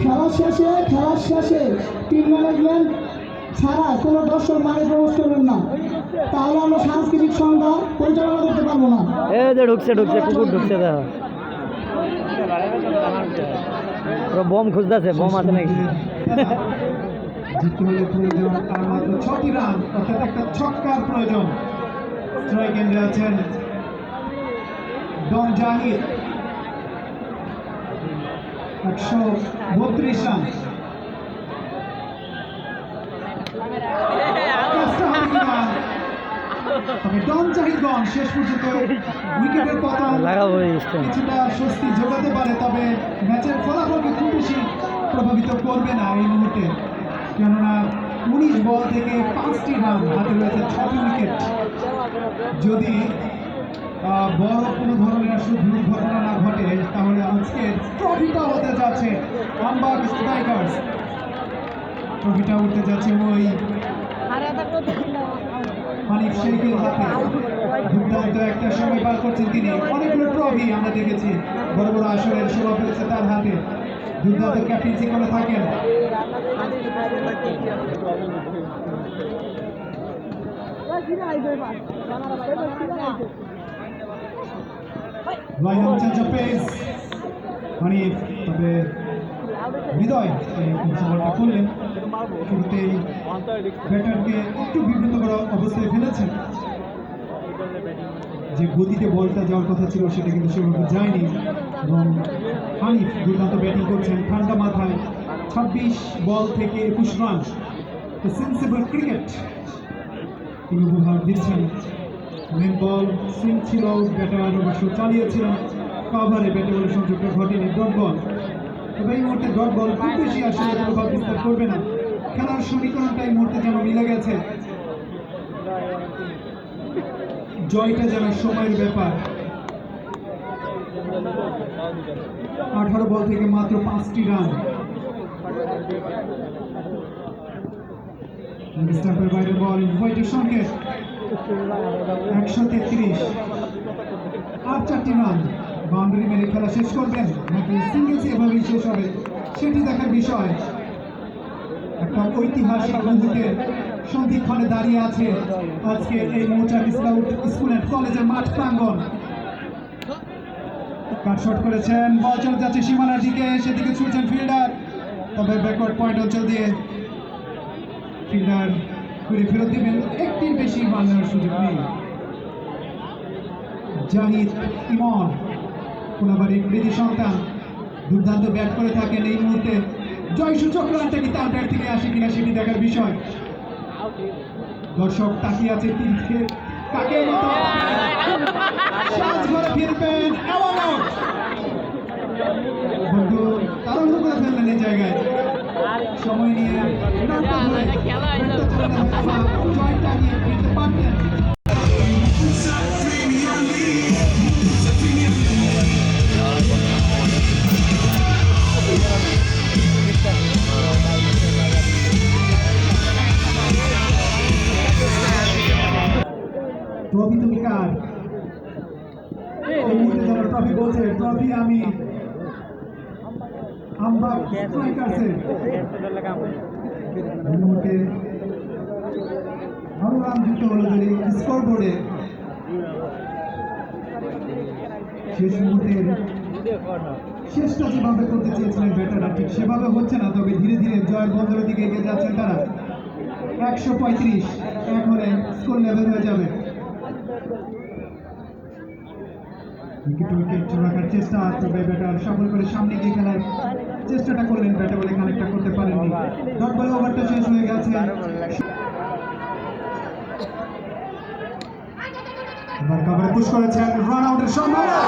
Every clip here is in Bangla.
খেলা শেষে খেলা শেষে টিম ম্যানেজমেন্ট ছাড়া কোনো দর্শক মাঠে প্রবেশ করবেন না তাহলে আমরা সাংস্কৃতিক সন্ধ্যা পরিচালনা করতে পারব না ঢুকছে ঢুকছে, কুকুর ঢুকছে, দেখো। বোম খুঁজতেছে, বোম আছে নাকি? জিততে হলে প্রয়োজন আর মাত্র ছটি রান অর্থাৎ একটা ছক্কার প্রয়োজন। স্ট্রাইক এন্ডে আছেন ডন জাহিদ একশো বত্রিশ রান। তবে ডন জাহিদগঞ্জ শেষ পর্যন্ত উইকেটের স্ট্যান্ড কিছুটা স্বস্তি যোগাতে পারে তবে ম্যাচের ফলাফলকে খুব বেশি প্রভাবিত করবে না এই মুহূর্তে। কেননা উনিশ বল থেকে পাঁচটি রান হাতে রয়েছে ছটি উইকেট। যদি বড় কোনো ধরনের দুর্ঘটনা না ঘটে, তাহলে আজকে ট্রফিটা হতে যাচ্ছে আমবাগ স্ট্রাইকার্স। ট্রফিটা উঠতে যাচ্ছে ওই মানিক শেখের হাতে। দুর্দান্ত একটা সময় পার করছেন তিনি। অনেকগুলো ট্রফি আমরা দেখেছি। বড় বড় আসরের শোভা পেয়েছে তার হাতে। দুর্দান্ত ক্যাপ্টেন্সি করে থাকেন। হৃদয় সফলটা করলেন। একটু বিব্রতকর অবস্থায় ফেলেছেন। যে গতিতে বলটা যাওয়ার কথা ছিল সেটা কিন্তু সেভাবে যায়নি। এবং হানিফ দুর্দান্ত ব্যাটিং করছেন ঠান্ডা মাথায়, ছাব্বিশ বল থেকে একুশ রান। সেন্সিবল ক্রিকেট তিনি উপহার দিচ্ছেন। মেন বল সুইং ছিল ব্যাটার অবশ্য চালিয়েছিলেন। কাভারে ব্যাটে বলে সংযোগটা ঘটেনি, ডট বল। তবে এই মুহূর্তে ডট বল খুব বেশি আসলে করবে না। খেলার সমীকরণটা এই মুহূর্তে যেন মিলে গেছে। জয়টা যেন সময়ের ব্যাপার। আঠারো বল থেকে মাত্র পাঁচটি রান। স্টাম্পের বাইরে বল হোয়াইটের সংকেত একশো তেত্রিশ। আর চারটি রান। বাউন্ডারি মেরে খেলা শেষ করবেন। নাকি সিঙ্গেলস এভাবেই শেষ হবে, সেটি দেখার বিষয়। একটা ঐতিহাসিক মুহূর্তের সন্ধিক্ষণে দাঁড়িয়ে আছে। আজকে এই মৌচাক স্কাউট স্কুল অ্যান্ড কলেজের মাঠ প্রাঙ্গণ। কাট শট করেছেন বল চলে যাচ্ছে সীমানার দিকে, সেদিকে ছুটছেন ফিল্ডার তবে ব্যাকওয়ার্ড পয়েন্ট অঞ্চল দিয়ে ফিল্ডার ঘুরে ফেরত দিবেন। একটির বেশি রান নেওয়ার সুযোগ নেই। জাহিদ ইমন কোনাবাড়ি কৃতি সন্তান, দুর্দান্ত ব্যাট করে থাকেন এই মুহূর্তে। জয়সূচক রানটা কি তার ব্যাট থেকে আসে কিনা সেটি দেখার বিষয়। দর্শক তাকিয়ে আছে তিনকে কাকে মতো সাজ করে ফিরবেন বন্ধু তাড়াহুড়ো করে ফেললেন এই জায়গায়। সময় নিয়ে জয়টা নিয়ে ফিরতে পারতেন। ট্রফি তুমি কার ট্রফি বলছে ট্রফি আমি আমরা স্ট্রাইকার্সের মুহূর্তে আরও রান যুক্ত হলো যদি স্কোর বোর্ডে শেষ মুহূর্তের শেষটা যেভাবে করতে চেয়েছিলেন ব্যাটাররা ঠিক সেভাবে হচ্ছে না তবে ধীরে ধীরে জয়ের বন্দরের দিকে এগিয়ে যাচ্ছেন তারা। একশো পঁয়ত্রিশ হলে স্কোর লেভেল হয়ে যাবে। উইকেট চেষ্টা তবে ব্যাটার সফল করে সামনে গিয়ে খেলার চেষ্টাটা করলেন, ব্যাটে বলে কানেক্টটা করতে পারেননি। ডট বলে ওভারটা শেষ হয়ে গেছে। এবার কভারে পুশ করেছেন রান আউটের সম্ভাবনা।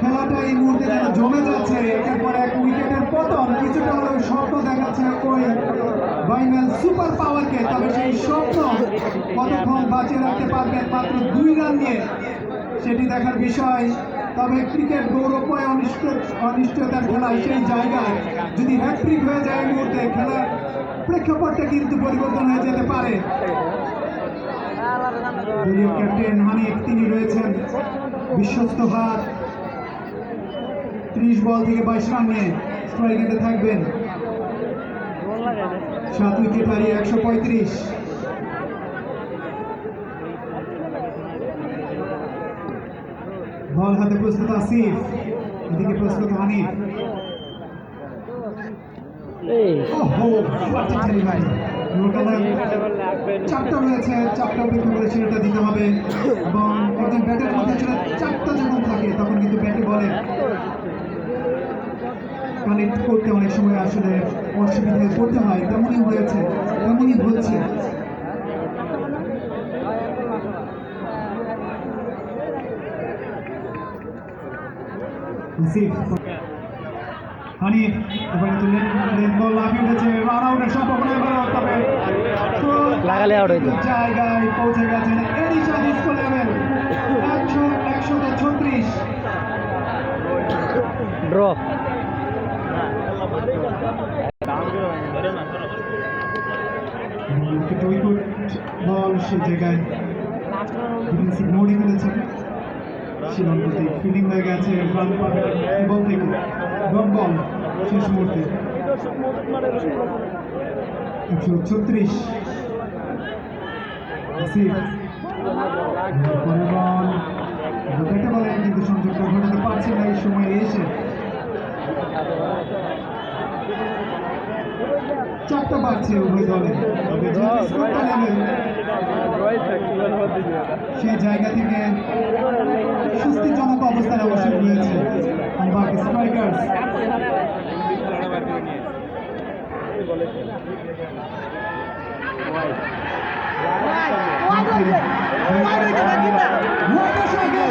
খেলাটা এই মুহূর্তে যেন জমে যাচ্ছে, একের পর এক উইকেটের পতন, কিছুটা হলেও স্বপ্ন দেখাচ্ছে ওই বাইনাল সুপার পাওয়ারকে, তবে সেই স্বপ্ন কতক্ষণ বাঁচিয়ে রাখতে পারবেন মাত্র দুই রান নিয়ে, সেটি দেখার বিষয়। তবে ক্রিকেট গৌরবময় অনিষ্ট অনিশ্চয়তার খেলায় সেই জায়গায়। যদি হ্যাট্রিক হয়ে যায় এই মুহূর্তে, খেলার প্রেক্ষাপটটা কিন্তু পরিবর্তন হয়ে যেতে পারে। দলীয় ক্যাপ্টেন হানিফ, তিনি রয়েছেন বিশ্বস্ত হাত। ত্রিশ বল থেকে বাইশ রান নিয়ে স্ট্রাইকেতে থাকবেন। সাত উইকেট হারিয়ে একশো পঁয়ত্রিশ। হাতে প্রস্তুত আসিফ। এদিকে প্রস্তুত হানিফ। রয়েছে করে সেটা দিতে হবে। এবং একজন ব্যাটের মধ্যে চাপটা যখন থাকে তখন কিন্তু ব্যাটে বলে। কানেক্ট করতে অনেক সময় আসলে অসুবিধায় পড়তে হয় তেমনই হয়েছে তেমনই হচ্ছে। হানিফ এবারে তো লেন লেন বল লাফিয়ে উঠেছে রান আউটের সম্ভাবনা এবারও তবে। লাগালে out হইতো। জায়গায় পৌঁছে গেছেন এডিশন স্কোর লেভেল একশো একশো ছত্রিশ। ড্র বল সেই জায়গায়। মোড়ে ফেলেছেন সীমান্ততে ফিল্ডিং হয়ে গেছে পাবে বল থেকে ডট বল শেষ মুহূর্তে। একশো ছত্রিশ। পরের বল। কিন্তু সংযোগটা ঘটাতে পারছে না এই সময় এসে। চারটা পাচ্ছে উভয় দলে। তবে সেই জায়গা থেকে সুস্থিজনক অবস্থানে অবশ্যই রয়েছে বাকি স্ট্রাইকার্স ওয়াই ওয়াই ওয়াই হয়েছে